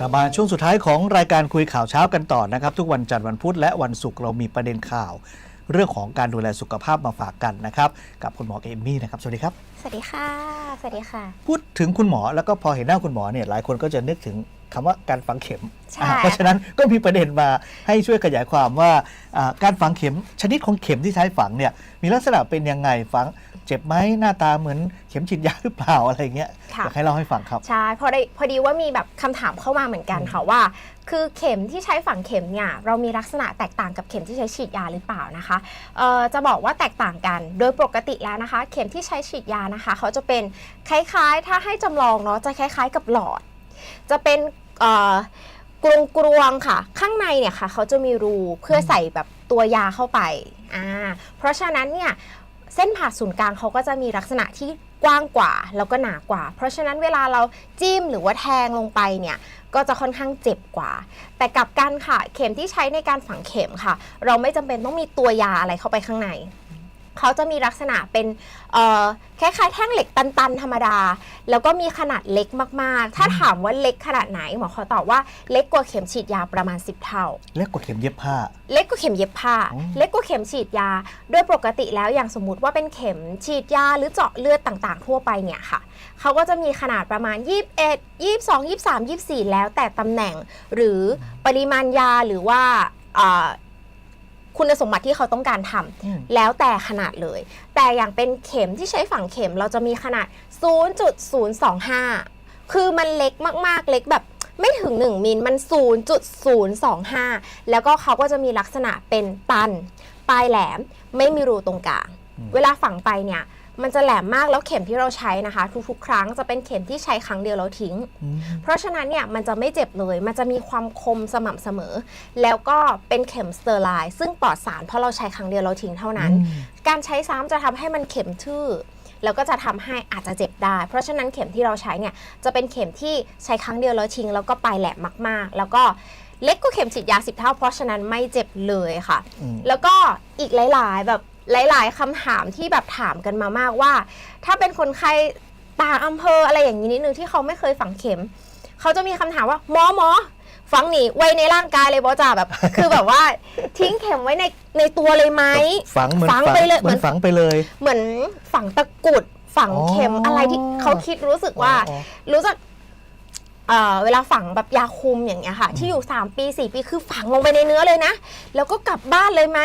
กลับมาช่วงสุดท้ายของรายการคุยข่าวเช้ากันต่อนะครับ ทุกวันจันทร์วันพุธและวันศุกร์เรามีประเด็นข่าว เรื่องของการดูแลสุขภาพมาฝากกันนะครับ กับคุณหมอเอมมี่นะครับ สวัสดีครับ สวัสดีค่ะ สวัสดีค่ะ พูดถึงคุณหมอแล้วก็พอเห็นหน้าคุณหมอเนี่ยหลายคนก็จะนึกถึง คำว่าการฝังเข็ม ใช่อ่าเพราะฉะนั้นก็มีประเด็นมาให้ช่วยขยายความว่าอ่าการฝังเข็มชนิดของเข็มที่ใช้ฝังเนี่ยมีลักษณะเป็นยังไงฝังเจ็บไหมหน้าตาเหมือนเข็มฉีดยาหรือเปล่าอะไรเงี้ยค่ะอยากให้เล่าให้ฟังครับ ใช่พอได้พอดีว่ามีแบบคำถามเข้ามาเหมือนกันค่ะว่า คือเข็มที่ใช้ฝังเข็มเนี่ยเรามีลักษณะแตกต่างกับเข็มที่ใช้ฉีดยาหรือเปล่านะคะเอ่อจะบอกว่าแตกต่างกัน โดยปกติแล้วนะคะ เข็มที่ใช้ฉีดยานะคะ เขาจะเป็นคล้ายๆ ถ้าให้จำลองเนาะจะคล้ายๆ กับหลอด จะเป็นเอ่อกรวงกรวงๆค่ะ ข้างในเนี่ยค่ะเขาจะมีรูเพื่อใส่แบบตัวยาเข้าไปอ่าเพราะฉะนั้นเนี่ยเส้นผ่าศูนย์กลางเขาก็จะมีลักษณะที่กว้างกว่าแล้วก็หนากว่า เพราะฉะนั้นเวลาเราจิ้มหรือว่าแทงลงไปเนี่ยก็จะค่อนข้างเจ็บกว่า แต่กลับกันค่ะ เข็มที่ใช้ในการฝังเข็มค่ะ เราไม่จำเป็นต้องมีตัวยาอะไรเข้าไปข้างใน เขาจะมีลักษณะเป็นเอ่อคล้ายๆแท่งเหล็กตันๆ ธรรมดา แล้วก็มีขนาดเล็กมากๆ ถ้าถามว่าเล็กขนาดไหนหมอขอตอบว่าเล็กกว่าเข็มฉีดยาประมาณ 10 เท่า เล็กกว่าเข็มเย็บผ้า เล็กกว่าเข็มเย็บผ้าอ๋อเล็กกว่าเข็มฉีดยา โดยปกติแล้วอย่างสมมติว่าเป็นเข็มฉีดยาหรือเจาะเลือดต่างๆ ทั่วไปเนี่ยค่ะเขาก็จะมีขนาดประมาณ 21 22 23 24 แล้วแต่ตำแหน่ง หรือปริมาณยาหรือว่าเอ่อ คุณสมบัติที่เขาต้องการทำอืม แล้วแต่ขนาดเลย แต่อย่างเป็นเข็มที่ใช้ฝังเข็มเราจะมีขนาด 0.025 คือมันเล็กมากๆ เล็กแบบไม่ถึง 1มิลมัน 0.025 แล้วก็เขาก็จะมีลักษณะเป็นตัน ปลายแหลมไม่มีรูตรงกลางอืมเวลาฝังไปเนี่ย มันจะแหลมมากแล้วเข็มที่เราใช้นะคะ ทุกๆ ครั้งจะเป็นเข็มที่ใช้ครั้งเดียวแล้วทิ้งอืมเพราะฉะนั้นเนี่ยมันจะไม่เจ็บเลย มันจะมีความคมสม่ำเสมอ แล้วก็เป็นเข็มสเตอร์ไลน์ซึ่งปลอดสารเพราะเราใช้ครั้งเดียวเราทิ้งเท่านั้นอืมการใช้ซ้ำจะทำให้มันเข็มทื่อแล้วก็จะทำให้อาจจะเจ็บได้ เพราะฉะนั้นเข็มที่เราใช้เนี่ยจะเป็นเข็มที่ใช้ครั้งเดียวแล้วทิ้ง แล้วก็ปลายแหลมมาก ๆ แล้วก็เล็กกว่าเข็มฉีดยาสิบเท่า เพราะฉะนั้นไม่เจ็บเลยค่ะอืมแล้วก็อีกหลาย ๆ แบบ หลาย ๆคำถามที่แบบถามกันมามากว่า ถ้าเป็นคนไข้ต่างอำเภออะไรอย่างนี้นิดนึงที่เขาไม่เคยฝังเข็ม เขาจะมีคำถามว่าหมอหมอฝังหนีไว้ในร่างกายเลยบอจ่าแบบ คือแบบว่าทิ้งเข็มไว้ในในตัวเลยไหมฝังเหมือนฝังไปเลยเหมือนฝังไปเลย เหมือนฝังตะกรุดฝังเข็มอ๋อออะไรที่เขาคิดรู้สึกว่าอ๋อรู้จักเอ่อเวลาฝังแบบยาคุมอย่างเงี้ยค่ะ ที่อยู่ 3 ปี 4 ปีคือฝังลงไปในเนื้อเลยนะ แล้วก็กลับบ้านเลยไหม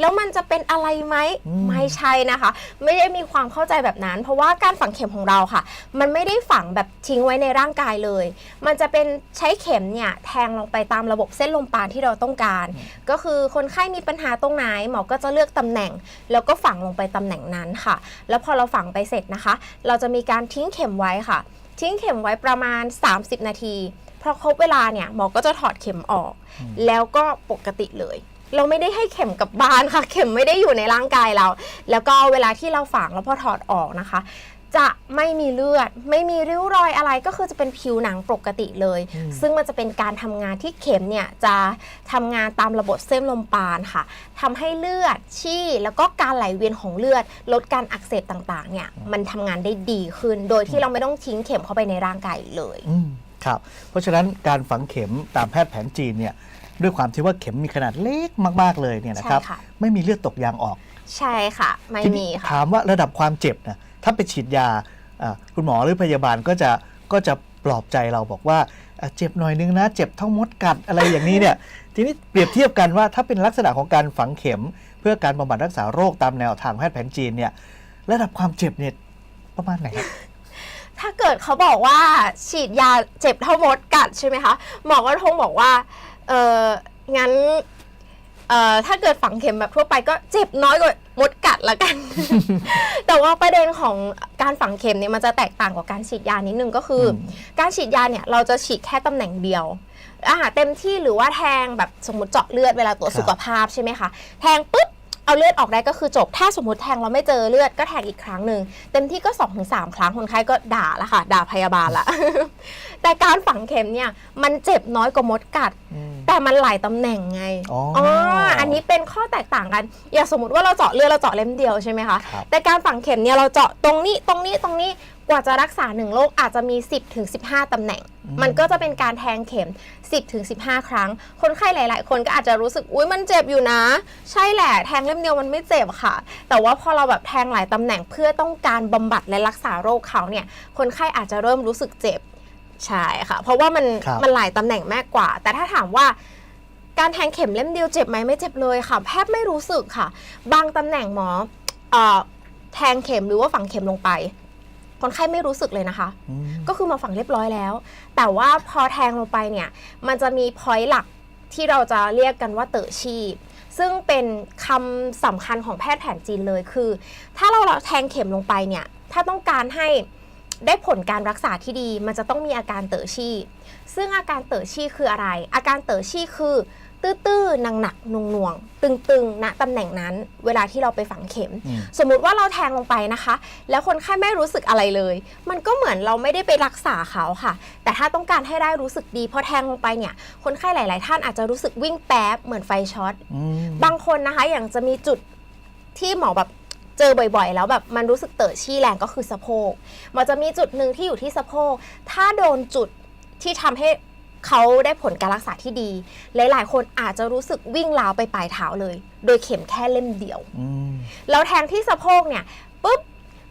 แล้วมันจะเป็นอะไรไหมอืมไม่ใช่นะคะ ไม่ได้มีความเข้าใจแบบนั้น เพราะว่าการฝังเข็มของเราค่ะ มันไม่ได้ฝังแบบทิ้งไว้ในร่างกายเลย มันจะเป็นใช้เข็มเนี่ยแทงลงไปตามระบบเส้นลมปราณที่เราต้องการ ก็คือคนไข้มีปัญหาตรงไหนหมอก็จะเลือกตำแหน่ง แล้วก็ฝังลงไปตำแหน่งนั้นค่ะ แล้วพอเราฝังไปเสร็จนะคะ เราจะมีการทิ้งเข็มไว้ค่ะ ทิ้งเข็มไว้ประมาณ 30 นาทีพอครบเวลาเนี่ยหมอก็จะถอดเข็มออก แล้วก็ปกติเลย เราไม่ได้ให้เข็มกลับบ้านค่ะ เข็มไม่ได้อยู่ในร่างกายเรา แล้วก็เวลาที่เราฝังแล้วพอถอดออกนะคะ จะไม่มีเลือด ไม่มีริ้วรอยอะไรก็คือจะเป็นผิวหนังปกติเลยอืมซึ่งมันจะเป็นการทำงานที่เข็มเนี่ยจะทำงานตามระบบเส้นลมปราณค่ะทำให้เลือดชี่แล้วก็การไหลเวียนของเลือด ลดการอักเสบต่างๆเนี่ยมันทำงานได้ดีขึ้น โดยที่เราไม่ต้องทิ้งเข็มเข้าไปในร่างกายเลย อืมครับ เพราะฉะนั้นการฝังเข็มตามแพทย์แผนจีนเนี่ย ด้วยความที่ว่าเข็มมีขนาดเล็กมาก ๆ เลยเนี่ยนะครับ ใช่ค่ะ ไม่มีเลือดตกยางออกใช่ค่ะ ไม่ทีมีนี้ค่ะ ถามว่าระดับความเจ็บนะถ้าไปฉีดยาอ่าคุณหมอหรือพยาบาลก็จะก็จะปลอบใจเราบอกว่าอะเจ็บหน่อยนึงนะ เจ็บเท่ามดกัดอะไรอย่างนี้เนี่ย ทีนี้เปรียบเทียบกันว่าถ้าเป็นลักษณะของการฝังเข็ม เพื่อการบำบัดรักษาโรคตามแนวทางแพทย์แผนจีนเนี่ยระดับความเจ็บเนี่ยประมาณไหนครับ ถ้าเกิดเขาบอกว่าฉีดยาเจ็บเท่ามดกัดใช่ไหมคะหมอก็คงบอกว่า เอองั้นเอ่อถ้าเกิดฝังเข็มแบบทั่วไปก็เจ็บน้อยกว่ามดกัดละกัน แต่ว่าประเด็นของการฝังเข็มเนี่ยมันจะแตกต่างกว่าการฉีดยานิดนึงก็คืออมการฉีดยาเนี่ยเราจะฉีดแค่ตำแหน่งเดียวอาหารเต็มที่หรือว่าแทงแบบสมมติเจาะเลือดเวลาตรวจครับสุขภาพใช่ไหมคะแทงปุ๊บเอาเลือดออกได้ก็คือจบ ถ้าสมมติแทงเราไม่เจอเลือดก็แทงอีกครั้งหนึ่งเต็มที่ก็2อถึงสครั้งคนไข้ก็ด่าละค่ะ ด่าพยาบาลละ แต่การฝังเข็มเนี่ยมันเจ็บน้อยกว่ามดกัดอืม แต่มันหลายตำแหน่งไงอ๋ออ๋อันนี้เป็นข้อแตกต่างกัน อย่างสมมติว่าเราเจาะเลือดเราเจาะเล่มเดียวใช่ไหมคะ ครับ แต่การฝังเข็มเนี่ยเราเจาะตรงนี้ตรงนี้ตรงนี้กว่าจะรักษาหนึ่งโรคอาจจะมี 10ถึง15ตำแหน่งอืมมันก็จะเป็นการแทงเข็ม 10ถึง15 ครั้ง คนไข้หลาย ๆ คนก็อาจจะรู้สึกอุ้ยมันเจ็บอยู่นะ ใช่แหละแทงเล่มเดียวมันไม่เจ็บค่ะ แต่ว่าพอเราแบบแทงหลายตำแหน่งเพื่อต้องการบำบัดและรักษาโรคเขาเนี่ยคนไข้อาจจะเริ่มรู้สึกเจ็บ ใช่ค่ะ เพราะว่ามันครับมันหลายตำแหน่งมากกว่า แต่ถ้าถามว่าการแทงเข็มเล่มเดียวเจ็บไหมไม่เจ็บเลยค่ะ แทบไม่รู้สึกค่ะ บางตำแหน่งหมอเอ่อแทงเข็มหรือว่าฝังเข็มลงไป คนไข้ไม่รู้สึกเลยนะคะ อืม ก็คือมาฝังเรียบร้อยแล้ว แต่ว่าพอแทงลงไปเนี่ย มันจะมีพอยต์หลักที่เราจะเรียกกันว่าเต๋อชีพ ซึ่งเป็นคำสำคัญของแพทย์แผนจีนเลยคือ ถ้าเราแทงเข็มลงไปเนี่ย ถ้าต้องการให้ ได้ผลการรักษาที่ดี มันจะต้องมีอาการเต๋อชีพซึ่งอาการเต๋อชี่คืออะไร อาการเต๋อชี่คือ ตื้อๆหนักๆหน่วงๆตึงๆณตำแหน่งนั้น เวลาที่เราไปฝังเข็มอืมสมมุติว่าเราแทงลงไปนะคะ แล้วคนไข้ไม่รู้สึกอะไรเลย มันก็เหมือนเราไม่ได้ไปรักษาเขาค่ะ แต่ถ้าต้องการให้ได้รู้สึกดีพอแทงลงไปเนี่ย คนไข้หลาย ๆ ท่านอาจจะรู้สึกวิ่งแป๊บเหมือนไฟช็อตอืมบางคนนะคะอย่างจะมีจุดที่หมอแบบ เจอบ่อยๆ แล้วแบบมันรู้สึกเต๋อชี่แรงก็คือสะโพก มันจะมีจุดหนึ่งที่อยู่ที่สะโพก ถ้าโดนจุดที่ทำให้เขาได้ผลการรักษาที่ดี หลายๆ คนอาจจะรู้สึกวิ่งราวไปปลายเท้าเลย โดยเข็มแค่เล่มเดียวอืมแล้วแทงที่สะโพกเนี่ยปุ๊บ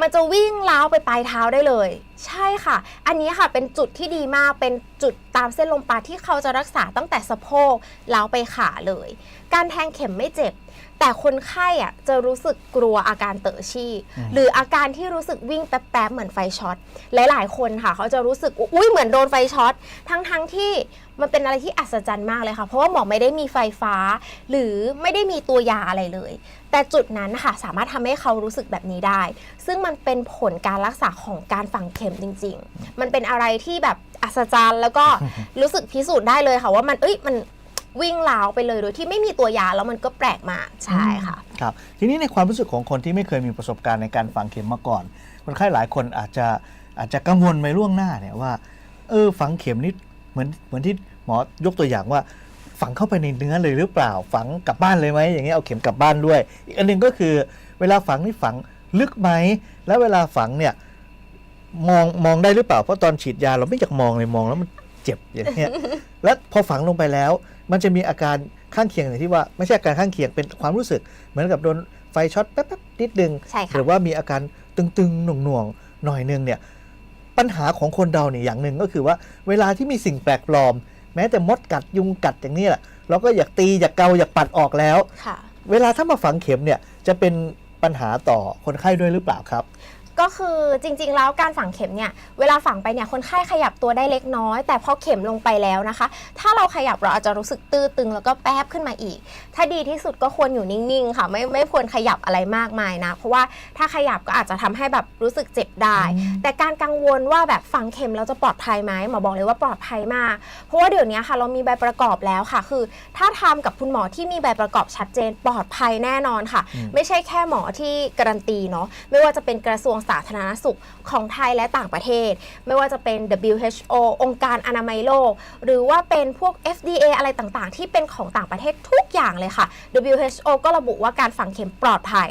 มันจะวิ่งล้าวไปปลายเท้าได้เลย ใช่ค่ะ อันนี้ค่ะเป็นจุดที่ดีมาก เป็นจุดตามเส้นลมปราณที่เขาจะรักษาตั้งแต่สะโพกล้าวไปขาเลย การแทงเข็มไม่เจ็บ แต่คนไข้อะจะรู้สึกกลัวอาการเต๋อชี่อืมหรืออาการที่รู้สึกวิ่งแป๊บๆเหมือนไฟช็อต หลายๆ คนค่ะ เขาจะรู้สึกอุ้ยเหมือนโดนไฟช็อต ทั้งๆที่มันเป็นอะไรที่อัศจรรย์มากเลยค่ะ เพราะว่าหมอไม่ได้มีไฟฟ้า หรือไม่ได้มีตัวยาอะไรเลย แต่จุดนั้นค่ะสามารถทำให้เขารู้สึกแบบนี้ได้ ซึ่งมันเป็นผลการรักษาของการฝังเข็มจริง ๆ มันเป็นอะไรที่แบบอัศจรรย์ แล้วก็รู้สึกพิสูจน์ได้เลยค่ะว่ามันเอ้ยมันวิ่งลาวไปเลยโดยที่ไม่มีตัวยาแล้วมันก็แปลกมากใช่ค่ะครับทีนี้ในความรู้สึกของคนที่ไม่เคยมีประสบการณ์ในการฝังเข็มมาก่อน คนไข้หลายคนอาจจะอาจจะกังวลไปล่วงหน้าเนี่ยว่าเออฝังเข็มนี่เหมือนเหมือนที่หมอยกตัวอย่างว่า ฝังเข้าไปในเนื้อเลยหรือเปล่า ฝังกลับบ้านเลยไหมอย่างเงี้ยเอาเข็มกลับบ้านด้วย อีกอันหนึ่งก็คือ เวลาฝังนี่ฝังลึกไหมแล้วเวลาฝังเนี่ย มองมองได้หรือเปล่าเพราะตอนฉีดยาเราไม่อยากมองเลยมองแล้วมันเจ็บอย่างเงี้ยแล้วพอฝังลงไปแล้ว มันจะมีอาการข้างเคียงอย่างที่ว่าไม่ใช่อาการข้างเคียงเป็นความรู้สึก เหมือนกับโดนไฟช็อตแป๊บๆนิดนึงใช่หค่ะรือว่ามีอาการตึงๆหน่วงๆหน่อยนึงเนี่ยปัญหาของคนเราเนี่ยอย่างหนึ่งก็คือว่าเวลาที่มีสิ่งแปลกปลอม แม้แต่มดกัดยุงกัดอย่างนี้แหละเราก็อยากตีอยากเกาอยากปัดออกแล้ว ค่ะ เวลาถ้ามาฝังเข็มเนี่ยจะเป็นปัญหาต่อคนไข้ด้วยหรือเปล่าครับ ก็คือจริงๆ แล้วการฝังเข็มเนี่ยเวลาฝังไปเนี่ยคนไข้ขยับตัวได้เล็กน้อย แต่พอเข็มลงไปแล้วนะคะ ถ้าเราขยับเราอาจจะรู้สึกตื้อตึงแล้วก็แป๊บขึ้นมาอีก ถ้าดีที่สุดก็ควรอยู่นิ่งๆ ค่ะ ไม่ไม่ควรขยับอะไรมากมายนะ เพราะว่าถ้าขยับก็อาจจะทำให้แบบรู้สึกเจ็บได้อืมแต่การกังวลว่าแบบฝังเข็มเราจะปลอดภัยไหมหมอบอกเลยว่าปลอดภัยมาก เพราะว่าเดี๋ยวนี้ค่ะเรามีใบประกอบแล้วค่ะ คือ ถ้าทำกับคุณหมอที่มีใบประกอบชัดเจนปลอดภัยแน่นอนค่ะอืมไม่ใช่แค่หมอที่การันตีเนาะไม่ว่าจะเป็นกระทรวงสาธารณสุขของไทยและต่างประเทศ ไม่ว่าจะเป็น WHO องค์การอนามัยโลก หรือว่าเป็นพวก FDA อะไรต่างๆ ที่เป็นของต่างประเทศทุกอย่างเลยค่ะ WHO ก็ระบุว่าการฝังเข็มปลอดภัย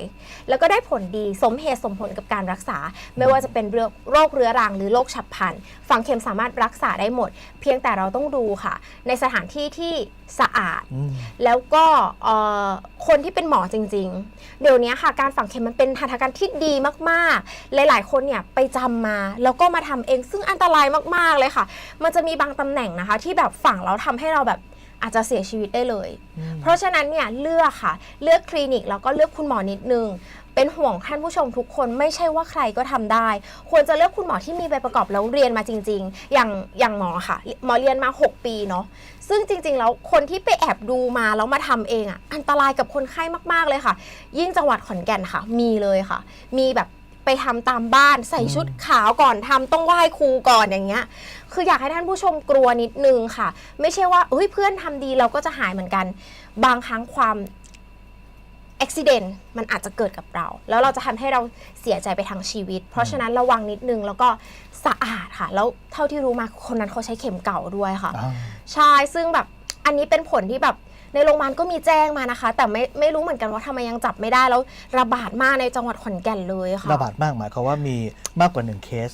แล้วก็ได้ผลดีสมเหตุสมผลกับการรักษา ไม่ว่าจะเป็นเรื่องโรคเรื้อรังหรือโรคฉับพลันฝังเข็มสามารถรักษาได้หมด เพียงแต่เราต้องดูค่ะ ในสถานที่ที่สะอาดอืมแล้วก็เอ่อคนที่เป็นหมอจริง ๆ เดี๋ยวนี้ค่ะการฝังเข็มมันเป็นหัตถการที่ดีมาก ๆหลายๆ คนเนี่ยไปจำมาแล้วก็มาทำเองซึ่งอันตรายมากๆเลยค่ะ มันจะมีบางตำแหน่งนะคะ ที่แบบฝังแล้วทำให้เราแบบอาจจะเสียชีวิตได้เลย เพราะฉะนั้นเนี่ยเลือกค่ะ เลือกคลินิกแล้วก็เลือกคุณหมอนิดนึง เป็นห่วงท่านผู้ชมทุกคนไม่ใช่ว่าใครก็ทำได้ ควรจะเลือกคุณหมอที่มีใบประกอบแล้วเรียนมาจริง ๆ อย่างอย่างหมอค่ะ หมอเรียนมา 6 ปีเนาะ ซึ่งจริง ๆ แล้วคนที่ไปแอบดูมาแล้วมาทำเองอะ่ะอันตรายกับคนไข้มากๆเลยค่ะ ยิ่งจังหวัดขอนแก่นค่ะ มีเลยค่ะ มีแบบ ไปทำตามบ้านใส่ชุดขาวก่อนทำต้องไหว้ครูก่อนอย่างเงี้ย คืออยากให้ท่านผู้ชมกลัวนิดนึงค่ะ ไม่ใช่ว่าเฮ้ยเพื่อนทำดีเราก็จะหายเหมือนกัน บางครั้งความอุบิเหตุมันอาจจะเกิดกับเรา แล้วเราจะทำให้เราเสียใจไปทั้งชีวิต เพราะฉะนั้นระวังนิดนึงแล้วก็สะอาดค่ะ แล้วเท่าที่รู้มาคนนั้นเขาใช้เข็มเก่าด้วยค่ะ อ่า ใช่ ซึ่งแบบ อันนี้เป็นผลที่แบบ ในโรงพยาบาลก็มีแจ้งมานะคะ แต่ไม่ไม่รู้เหมือนกันว่าทำไมยังจับไม่ได้แล้วระบาดมากในจังหวัดขอนแก่นเลยค่ะระบาดมากหมายความว่ามีมากกว่าหนึ่งเคส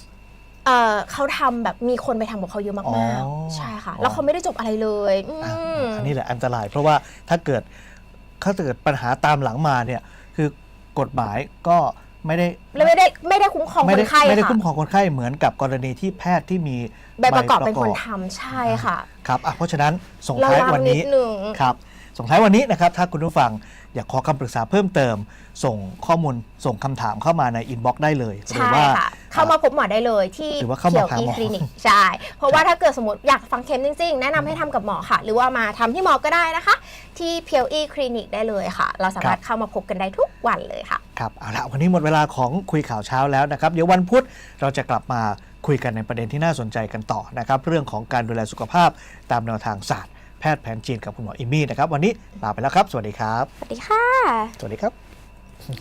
เออเขาทำแบบมีคนไปทำกับเขาเยอะอ๋มากอๆ ใช่ค่ะอ๋อแล้วเขาไม่ได้จบอะไรเลยอือะมอันนี้แหละอันตราย เพราะว่าถ้าเกิดถ้าเกิดปัญหาตามหลังมาเนี่ยคือกฎหมายก็ ไม่ได้แล้วไม่ได้ไม่ได้คุ้มครองไม่คได้นไข้ไม่ได้ค่ะคุ้มครองคนไข้เหมือนกับกรณีที่แพทย์ที่มีใบประกอบเป็นคนทำใช่ค่ะครับอะเพราะฉะนั้นส่งระท้ายวังวันนินี้ดหนึ่งครับส่งท้ายวันนี้นะครับถ้าคุณผู้ฟังอยากขอคำปรึกษาเพิ่มเติม ส่งข้อมูลส่งคำถามเข้ามาในอินบ็อกซ์ได้เลยหรืใช่ว่าค่ะเข้ามาพบหมอได้เลยที่หรือว่าเข้ามาเขียวหาอีหมอคลินิกใช่เพราะว่าถ้าเกิดสมมติอยากฟังเข็มจริงๆ แนะนำให้ทำกับหมอค่ะ หรือว่ามาทำที่หมอก็ได้นะคะ ที่เพียวอีคลินิกได้เลยค่ะ เราสามารถเข้ามาพบกันได้ทุกวันเลยค่ะ ครับเอาละวันนี้หมดเวลาของคุยข่าวเช้าแล้วนะครับ เดี๋ยววันพุธเราจะกลับมาคุยกันในประเด็นที่น่าสนใจกันต่อนะครับ เรื่องของการดูแลสุขภาพตามแนวทางศาสตร์แพทย์แผนจีนกับคุณหมออิมมี่นะครับ วันนี้ลาไปแล้วครับ สวัสดีครับ สวัสดีค่ะ สวัสดีครับ